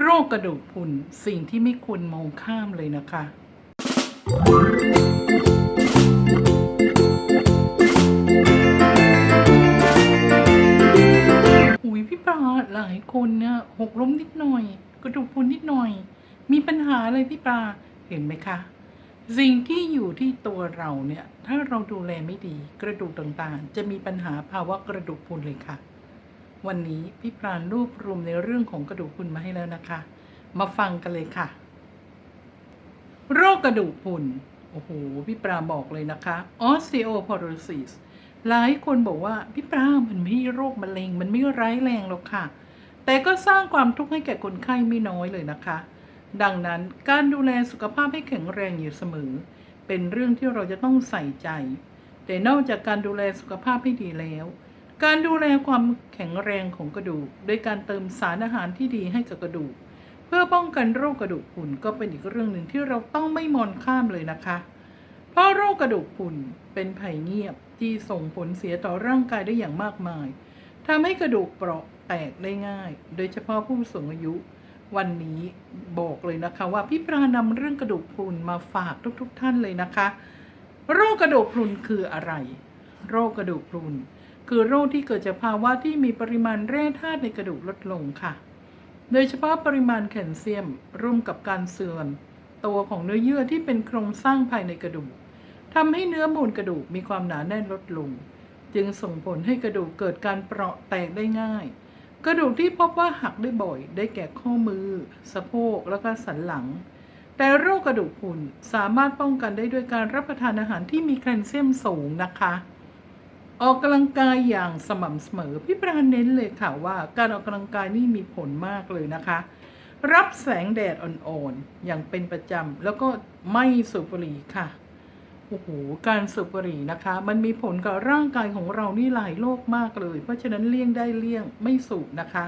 โรคกระดูกพรุนสิ่งที่ไม่ควรมองข้ามเลยนะคะ อุ้ยพี่ปลาหลายคนเนี่ยหกล้มนิดหน่อย กระดูกพรุนนิดหน่อย มีปัญหาอะไรพี่ปลาเห็นไหมคะ สิ่งที่อยู่ที่ตัวเราเนี่ย ถ้าเราดูแลไม่ดี กระดูกต่างๆ จะมีปัญหาภาวะกระดูกพรุนเลยค่ะ วันนี้พี่ปราณรวบรวมในเรื่องของกระดูกพรุนมาให้แล้วนะคะ มาฟังกันเลยค่ะ โรคกระดูกพรุนโอ้โหพี่ปราบอกเลยนะคะ osteoporosis หลายคนบอกว่าพี่ปรามันไม่ใช่โรคมะเร็ง มันไม่ร้ายแรงหรอกค่ะ แต่ก็สร้างความทุกข์ให้แก่คนไข้ไม่น้อยเลยนะคะ ดังนั้นการดูแลสุขภาพให้แข็งแรงอยู่เสมอ เป็นเรื่องที่เราจะต้องใส่ใจ แต่นอกจากการดูแลสุขภาพให้ดีแล้ว การดูแลความแข็งแรงของกระดูก โดยการเติมสารอาหารที่ดีให้กับกระดูก เพื่อป้องกันโรคกระดูกพรุนก็เป็นอีกเรื่องหนึ่งที่เราต้องไม่มองข้ามเลยนะคะ เพราะโรคกระดูกพรุนเป็นภัยเงียบที่ส่งผลเสียต่อร่างกายได้อย่างมากมายทำให้กระดูกเปราะแตกได้ง่าย โดยเฉพาะผู้สูงอายุ วันนี้บอกเลยนะคะว่าพี่ปรานำเรื่องกระดูกพรุนมาฝากทุกๆทท่านเลยนะคะ โรคกระดูกพรุนคืออะไร โรคกระดูกพรุน คือโรคที่เกิดจากภาวะที่มีปริมาณแร่ธาตุในกระดูกลดลงค่ะ โดยเฉพาะปริมาณแคลเซียมร่วมกับการเสื่อมตัวของเนื้อเยื่อที่เป็นโครงสร้างภายในกระดูกทำให้เนื้อมูลกระดูกมีความหนาแน่นลดลง จึงส่งผลให้กระดูกเกิดการเปราะแตกได้ง่าย กระดูกที่พบว่าหักได้บ่อย ได้แก่ข้อมือ สะโพกแล้วก็สันหลัง แต่โรคกระดูกพรุนสามารถป้องกันได้ด้วยการรับประทานอาหารที่มีแคลเซียมสูงนะคะ ออกกำลังกายอย่างสม่ำเสมอ พี่ปราเน้นเลยค่ะว่าการออกกำลังกายนี่มีผลมากเลยนะคะ รับแสงแดดอ่อนๆอย่างเป็นประจำแล้วก็ไม่สูบบุหรี่ค่ะโอ้โหการสูบบุหรี่นะคะ มันมีผลกับร่างกายของเรานี่หลายโรคมากเลย เพราะฉะนั้นเลี่ยงได้เลี่ยงไม่สูบนะคะ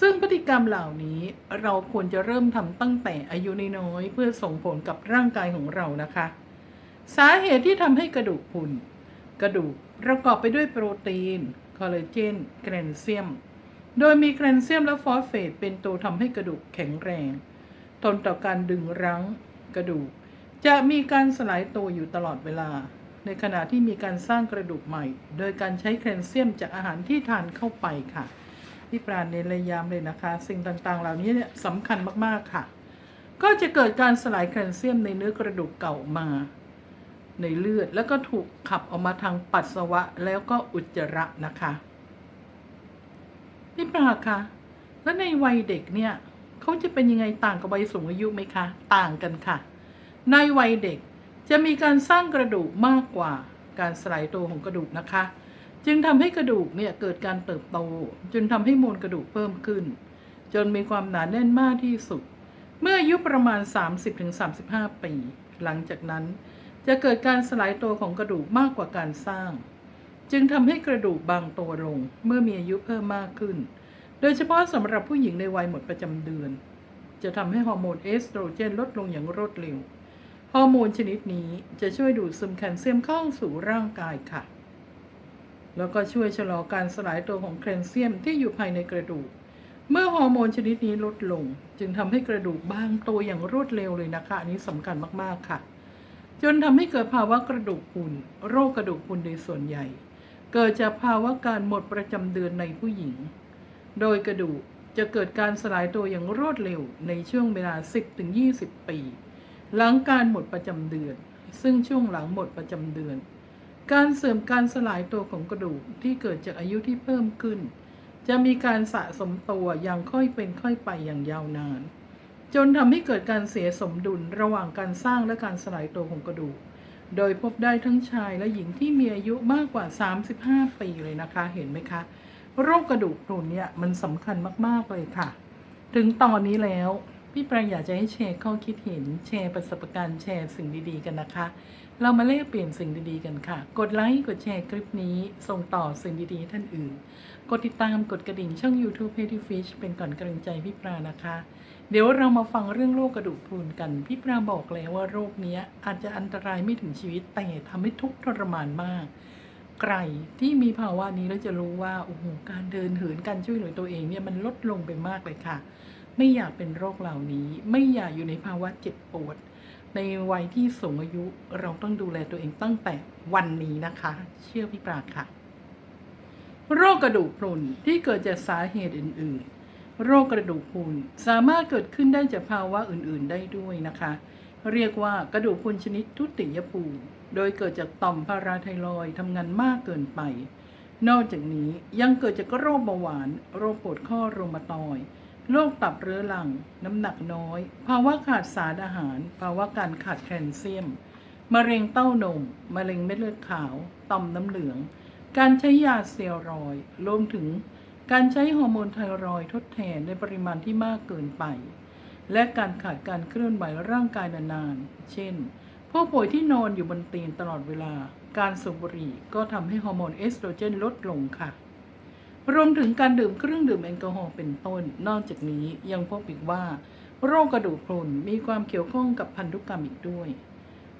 ซึ่งพฤติกรรมเหล่านี้เราควรจะเริ่มทำตั้งแต่อายุน้อยๆเพื่อส่งผลกับร่างกายของเรานะคะ สาเหตุที่ทำให้กระดูกพุนกระดูก ประกอบไปด้วยโปรตีน คอลลาเจน แคลเซียม โดยมีแคลเซียมและฟอสเฟตเป็นตัวทำให้กระดูกแข็งแรง ทนต่อการดึงรั้งกระดูก จะมีการสลายตัวอยู่ตลอดเวลา ในขณะที่มีการสร้างกระดูกใหม่ โดยการใช้แคลเซียมจากอาหารที่ทานเข้าไปค่ะที่ปราณเน้นเลยย้ำเลยนะคะ สิ่งต่างๆ เหล่านี้เนี่ยสำคัญมากๆค่ะ ก็จะเกิดการสลายแคลเซียมในเนื้อกระดูกเก่ามา ในเลือด แล้วก็ถูกขับออกมาทางปัสสาวะแล้วก็อุจจาระนะคะพี่ปราคะแล้วในวัยเด็กเนี่ยเขาจะเป็นยังไงต่างกับวัยสูงอายุไหมคะ ต่างกันค่ะ ในวัยเด็กจะมีการสร้างกระดูกมากกว่าการสลายตัวของกระดูกนะคะ จึงทำให้กระดูกเนี่ยเกิดการเติบโตจนทำให้มวลกระดูกเพิ่มขึ้น จนมีความหนาแน่นมากที่สุด เมื่ออายุประมาณ 30-35 ปี หลังจากนั้น จะเกิดการสลายตัวของกระดูกมากกว่าการสร้าง จึงทำให้กระดูกบางตัวลงเมื่อมีอายุเพิ่มมากขึ้น โดยเฉพาะสำหรับผู้หญิงในวัยหมดประจำเดือน จะทำให้ฮอร์โมนเอสโตรเจนลดลงอย่างรวดเร็วฮอร์โมนชนิดนี้จะช่วยดูดซึมแคลเซียมเข้าสู่ร่างกายค่ะ แล้วก็ช่วยชะลอการสลายตัวของแคลเซียมที่อยู่ภายในกระดูก เมื่อฮอร์โมนชนิดนี้ลดลง จึงทำให้กระดูกบางตัวอย่างรวดเร็วเลยนะคะอันนี้สำคัญมากๆค่ะ จนทำให้เกิดภาวะกระดูกพรุนโรคกระดูกพรุนโดยส่วนใหญ่ เกิดจากภาวะการหมดประจำเดือนในผู้หญิง โดยกระดูกจะเกิดการสลายตัวอย่างรวดเร็วในช่วงเวลา 10-20 ปี หลังการหมดประจำเดือน ซึ่งช่วงหลังหมดประจำเดือน การเสื่อมการสลายตัวของกระดูกที่เกิดจากอายุที่เพิ่มขึ้น จะมีการสะสมตัวอย่างค่อยเป็นค่อยไปอย่างยาวนาน จนทำให้เกิดการเสียสมดุลระหว่างการสร้างและการสลายตัวของกระดูก โดยพบได้ทั้งชายและหญิงที่มีอายุมากกว่า 35 ปีเลยนะคะ เห็นไหมคะ โรคกระดูกพรุนเนี่ยมันสำคัญมากๆเลยค่ะ ถึงตอนนี้แล้วพี่ปรางอยากจะให้แชร์ข้อคิดเห็น แชร์ประสบการณ์แชร์สิ่งดีๆกันนะคะ เรามาแลกเปลี่ยนสิ่งดีๆกันค่ะ กดไลค์กดแชร์คลิปนี้ ส่งต่อสิ่งดีๆท่านอื่น กดติดตามกดกระดิ่งช่อง YouTube p a t y Fish เป็นก่อนกำลังใจพี่ปรานะคะ เดี๋ยวเรามาฟังเรื่องโรคกระดูกพรุนกัน พี่ปราบอกแล้วว่าโรคนี้อาจจะอันตรายไม่ถึงชีวิตแต่ทำให้ทุกข์ทรมานมาก ใครที่มีภาวะนี้แล้วจะรู้ว่าโอ้โหการเดินเหินการช่วยเหลือตัวเองเนี่ยมันลดลงไปมากเลยค่ะ ไม่อยากเป็นโรคเหล่านี้ ไม่อยากอยู่ในภาวะเจ็บปวด ในวัยที่สูงอายุเราต้องดูแลตัวเองตั้งแต่วันนี้นะคะ เชื่อพี่ปราค่ะ โรคกระดูกพรุนที่เกิดจากสาเหตุอื่นๆ โรคกระดูกพรุนสามารถเกิดขึ้นได้จากภาวะอื่นๆ ได้ด้วยนะคะ เรียกว่ากระดูกพรุนชนิดทุติยภูมิโดยเกิดจากต่อมพาราไทรอยทำงานมากเกินไป นอกจากนี้ยังเกิดจากโรคเบาหวาน โรคปวดข้อโรมาตอยโรคตับเรื้อรัง น้ำหนักน้อย ภาวะขาดสารอาหาร ภาวะการขาดแคลเซียม มะเร็งเต้านม มะเร็งเม็ดเลือดขาว ต่อมน้ำเหลือง การใช้ยาเตียรอย รวมถึง การใช้ฮอร์โมนไทรอยด์ทดแทนในปริมาณที่มากเกินไป และการขาดการเคลื่อนไหวร่างกายนานๆ เช่น ผู้ป่วยที่นอนอยู่บนเตียงตลอดเวลา การสูบบุหรี่ก็ทำให้ฮอร์โมนเอสโตรเจนลดลงค่ะ รวมถึงการดื่มเครื่องดื่มแอลกอฮอล์เป็นต้น นอกจากนี้ยังพบอีกว่า โรคกระดูกพรุนมีความเกี่ยวข้องกับพันธุกรรมอีกด้วย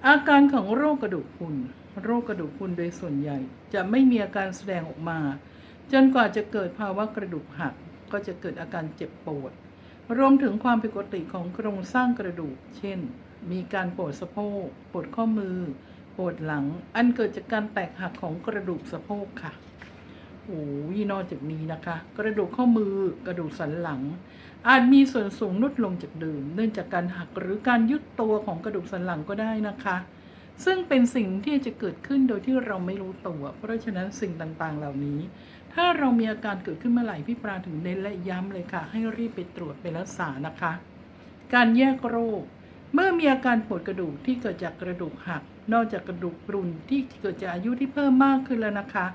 อาการของโรคกระดูกพรุนโรคกระดูกพรุนโดยส่วนใหญ่ จะไม่มีอาการแสดงออกมา จนกว่าจะเกิดภาวะกระดูกหักก็จะเกิดอาการเจ็บปวด รวมถึงความผิดปกติของโครงสร้างกระดูก เช่น มีการปวดสะโพก ปวดข้อมือ ปวดหลัง อันเกิดจากการแตกหักของกระดูกสะโพกค่ะโอ้ยนอกจากนี้นะคะ กระดูกข้อมือกระดูกสันหลัง อาจมีส่วนสูงลดลงจากเดิม เนื่องจากการหักหรือการยุดตัวของกระดูกสันหลังก็ได้นะคะ ซึ่งเป็นสิ่งที่จะเกิดขึ้นโดยที่เราไม่รู้ตัว เพราะฉะนั้นสิ่งต่างๆ เหล่านี้ ถ้าเรามีอาการเกิดขึ้นเมื่อไหร่พี่ปราถึงเน้นและย้ำเลยค่ะ ให้รีบไปตรวจไปรักษานะคะ การแยกโรค เมื่อมีอาการปวดกระดูกที่เกิดจากกระดูกหัก นอกจากกระดูกปรุนที่เกิดจากอายุที่เพิ่มมากขึ้นแล้วนะคะ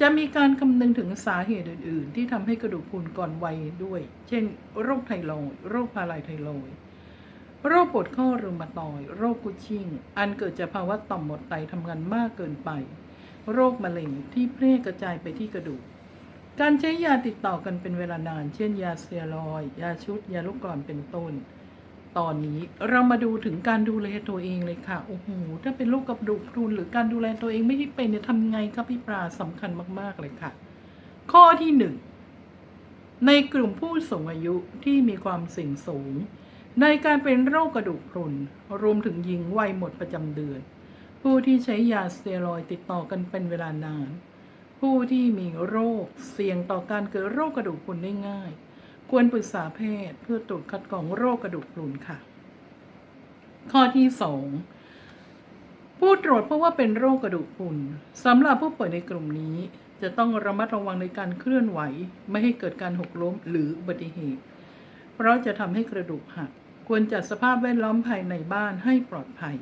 จะมีการคำนึงถึงสาเหตุอื่น ๆ ที่ทำให้กระดูกพรุนก่อนวัยด้วย เช่น โรคไทรอยด์โรคพาราไทรอยด์โรคปวดข้อรูมาตอย โรคกุชชิง อันเกิดจากภาวะต่อมหมดไตทำงานมากเกินไป โรคมะเร็งที่แพร่กระจายไปที่กระดูก การใช้ยาติดต่อกันเป็นเวลานาน เช่น ยาสเตียรอยยาชุด ยาลูกกรอนเป็นต้น ตอนนี้เรามาดูถึงการดูแลตัวเองเลยค่ะ โอ้โห ถ้าเป็นโรคกระดูกพรุนหรือการดูแลตัวเองไม่ได้เป็นเนี่ยทำไงครับพี่ปลาสำคัญมากๆเลยค่ะ ข้อที่หนึ่งในกลุ่มผู้สูงอายุที่มีความเสี่ยงสูง ในการเป็นโรคกระดูกพรุนรวมถึงหญิงวัยหมดประจำเดือน ผู้ที่ใช้ยาสเตียรอยติดต่อกันเป็นเวลานาน ผู้ที่มีโรคเสี่ยงต่อการเกิดโรคกระดูกพรุนได้ง่าย ควรปรึกษาแพทย์เพื่อตรวจคัดกรองโรคกระดูกพรุนค่ะ ข้อที่ 2 ผู้ตรวจเพราะว่าเป็นโรคกระดูกพรุนสำหรับผู้ป่วยในกลุ่มนี้ จะต้องระมัดระวังในการเคลื่อนไหว ไม่ให้เกิดการหกล้มหรืออุบัติเหตุ เพราะจะทำให้กระดูกหัก ควรจัดสภาพแวดล้อมภายในบ้านให้ปลอดภัย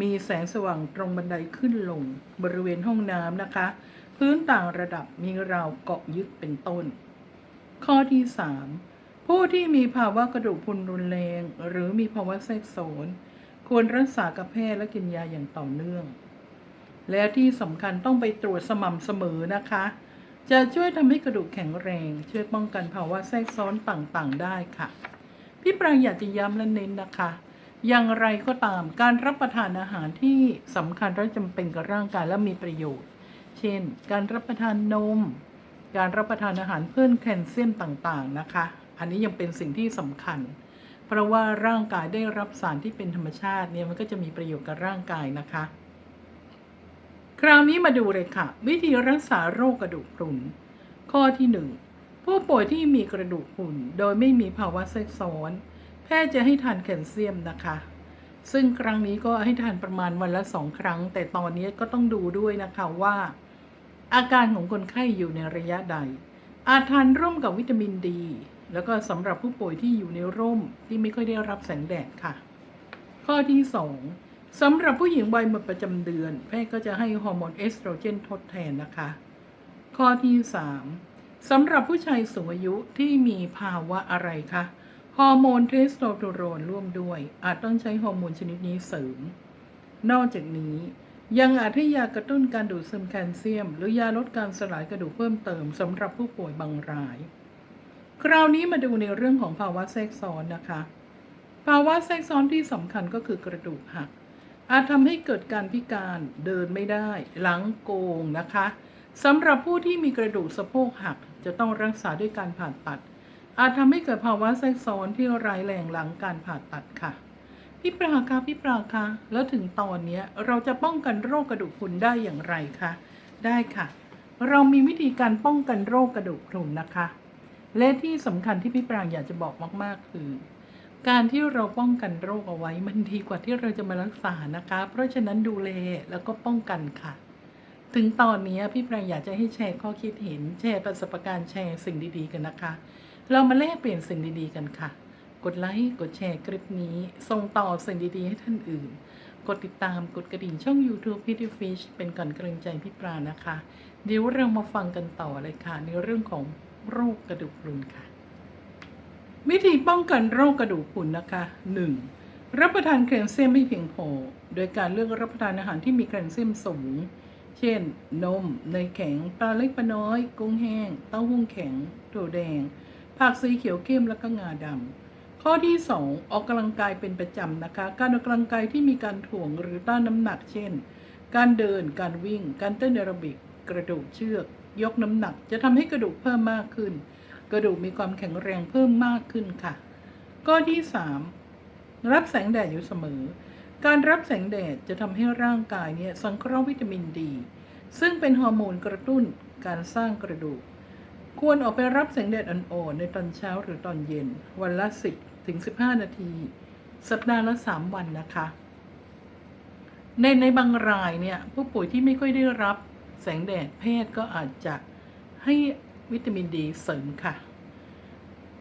มีแสงสว่างตรงบันไดขึ้นลง บริเวณห้องน้ำนะคะ พื้นต่างระดับมีราวเกาะยึดเป็นต้น ข้อที่ 3 ผู้ที่มีภาวะกระดูกพรุนรุนแรง หรือมีภาวะแทรกซ้อนควรรักษากับแพทย์และกินยาอย่างต่อเนื่อง และที่สำคัญต้องไปตรวจสม่ำเสมอนะคะ จะช่วยทำให้กระดูกแข็งแรง ช่วยป้องกันภาวะแทรกซ้อนต่างๆ ได้ค่ะ พี่ปรางอยากจะย้ำและเน้นนะคะ อย่างไรก็ตามการรับประทานอาหารที่สำคัญและจำเป็นกับร่างกายและมีประโยชน์ เช่น การรับประทานนม การรับประทานอาหารเพิ่มแคลเซียมต่างๆนะคะ อันนี้ยังเป็นสิ่งที่สำคัญ เพราะว่าร่างกายได้รับสารที่เป็นธรรมชาติเนี่ยมันก็จะมีประโยชน์กับร่างกายนะคะ คราวนี้มาดูเลยค่ะ วิธีรักษาโรคกระดูกพรุน ข้อที่ 1 ผู้ป่วยที่มีกระดูกพรุนโดยไม่มีภาวะแทรกซ้อนแพทย์จะให้ทานแคลเซียมนะคะซึ่งครั้งนี้ก็ให้ทานประมาณวันละสองครั้ง แต่ตอนนี้ก็ต้องดูด้วยนะคะว่า อาการของคนไข้อยู่ในระยะใด อาจทานร่วมกับวิตามินดี แล้วก็สำหรับผู้ป่วยที่อยู่ในร่มที่ไม่ค่อยได้รับแสงแดดค่ะ ข้อที่ 2สำหรับผู้หญิงวัยหมดประจำเดือน แพทย์ก็จะให้ฮอร์โมนเอสโตรเจนทดแทนนะคะ ข้อที่ 3สำหรับผู้ชายสูงอายุที่มีภาวะอะไรคะฮอร์โมนเทสโทสเตอโรนร่วมด้วย อาจต้องใช้ฮอร์โมนชนิดนี้เสริม นอกจากนี้ ยังอาจให้ยากระตุ้นการดูดซึมแคลเซียม หรือยาลดการสลายกระดูกเพิ่มเติมสำหรับผู้ป่วยบางราย คราวนี้มาดูในเรื่องของภาวะแทรกซ้อนนะคะ ภาวะแทรกซ้อนที่สำคัญก็คือกระดูกหัก อาจทำให้เกิดการพิการเดินไม่ได้ หลังโกงนะคะสำหรับผู้ที่มีกระดูกสะโพกหักจะต้องรักษาด้วยการผ่าตัด อาจทำให้เกิดภาวะแทรกซ้อนที่ร้ายแรงหลังการผ่าตัดค่ะ พี่ปราคะพี่ปราคะแล้วถึงตอนนี้เราจะป้องกันโรคกระดูกพรุนได้อย่างไรคะได้ค่ะ เรามีวิธีการป้องกันโรคกระดูกพรุนนะคะ และที่สำคัญที่พี่ปรางอยากจะบอกมาก ๆ คือ การที่เราป้องกันโรคเอาไว้มันดีกว่าที่เราจะมารักษานะคะ เพราะฉะนั้นดูแลแล้วก็ป้องกันค่ะ ถึงตอนนี้พี่ปรางอยากจะให้แชร์ข้อคิดเห็น แชร์ประสบการณ์แชร์สิ่งดีๆกันนะคะ เรามาแลกเปลี่ยนสิ่งดีๆกันค่ะ กดไลค์กดแชร์คลิปนี้ ส่งต่อสิ่งดีๆ ให้ท่านอื่น กดติดตามกดกระดิ่งช่อง YouTube p i t t y Fish เป็นก่อนกำลังใจพี่ปรานะคะ เดี๋ยวเรามาฟังกันต่อเลยค่ะ ในเรื่องของโรคกระดูกพรุนค่ะ วิธีป้องกันโรคกระดูกพรุนนะคะ 1. รับประทานแคลเซียมให้เพียงพอ โดยการเลือกรับประทานอาหารที่มีแคลเซียมสูง เช่น นมเนยแข็งปลาเล็กปลาน้อย กุ้งแห้ง เต้าหู้แข็งถั่วแดงผักสีเขียวเข้มและก็งาดำ ข้อที่ 2 ออกกำลังกายเป็นประจำนะคะ การออกกำลังกายที่มีการถ่วงหรือต้านน้ำหนักเช่น การเดิน การวิ่ง การเต้นแอโรบิก กระโดดเชือก ยกน้ำหนัก จะทำให้กระดูกเพิ่มมากขึ้น กระดูกมีความแข็งแรงเพิ่มมากขึ้นค่ะ ข้อที่ 3 รับแสงแดดอยู่เสมอ การรับแสงแดดจะทำให้ร่างกายเนี่ยสังเคราะห์วิตามินดี ซึ่งเป็นฮอร์โมนกระตุ้นการสร้างกระดูก ควรออกไปรับแสงแดดอ่อนๆในตอนเช้าหรือตอนเย็น วันละ10 ถึง 15 นาที สัปดาห์ละ 3 วันนะคะ ในในบางรายเนี่ย ผู้ป่วยที่ไม่ค่อยได้รับแสงแดดแพทย์ก็อาจจะให้วิตามินดีเสริมค่ะ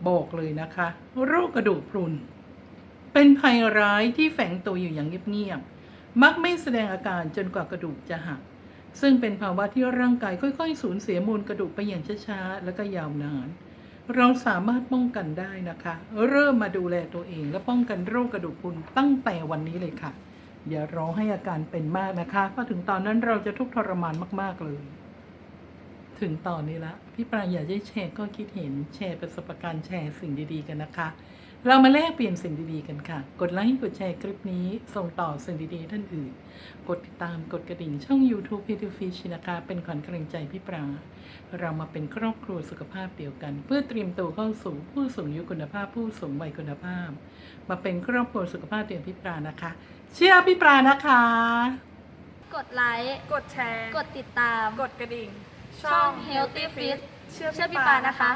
บอกเลยนะคะ โรคกระดูกพรุน เป็นภัยร้ายที่แฝงตัวอยู่อย่างเงียบๆ มักไม่แสดงอาการจนกว่ากระดูกจะหัก ซึ่งเป็นภาวะที่ร่างกายค่อยๆ สูญเสียมวลกระดูกไปอย่างช้าๆ และก็ยาวนาน เราสามารถป้องกันได้นะคะ เริ่มมาดูแลตัวเอง และป้องกันโรคกระดูกพรุนตั้งแต่วันนี้เลยค่ะ อย่ารอให้อาการเป็นมากนะคะเพราะถึงตอนนั้นเราจะทุกข์ทรมานมาก ๆ เลย ถึงตอนนี้ละพี่ปรางอยากจะแชร์ก็คิดเห็นแชร์ประสบการณ์แชร์สิ่งดีๆกันนะคะ เรามาแลกเปลี่ยนสิ่งดีๆกันค่ะ กดไลค์กดแชร์คลิปนี้ ส่งต่อสิ่งดีๆท่านอื่น กดติดตามกดกระดิ่งช่อง YouTube p e t y Fish นะคะเป็นขวัญกำลังใจพี่ปราเรามาเป็นครอบครัวสุขภาพเดียวกัน เพื่อเตรียมตัวเข้าสู่ผู้สูงอายุคุณภาพผู้สูงวัยคุณภาพ มาเป็นครอบครัวสุขภาพเดียวพี่ปรานะคะ เชื่อพี่ปรานะคะ กดไลค์ กดแชร์ กดติดตาม กดกระดิ่ง ช่อง Healthy Fit เชื่อเชื่อพี่ปานะคะ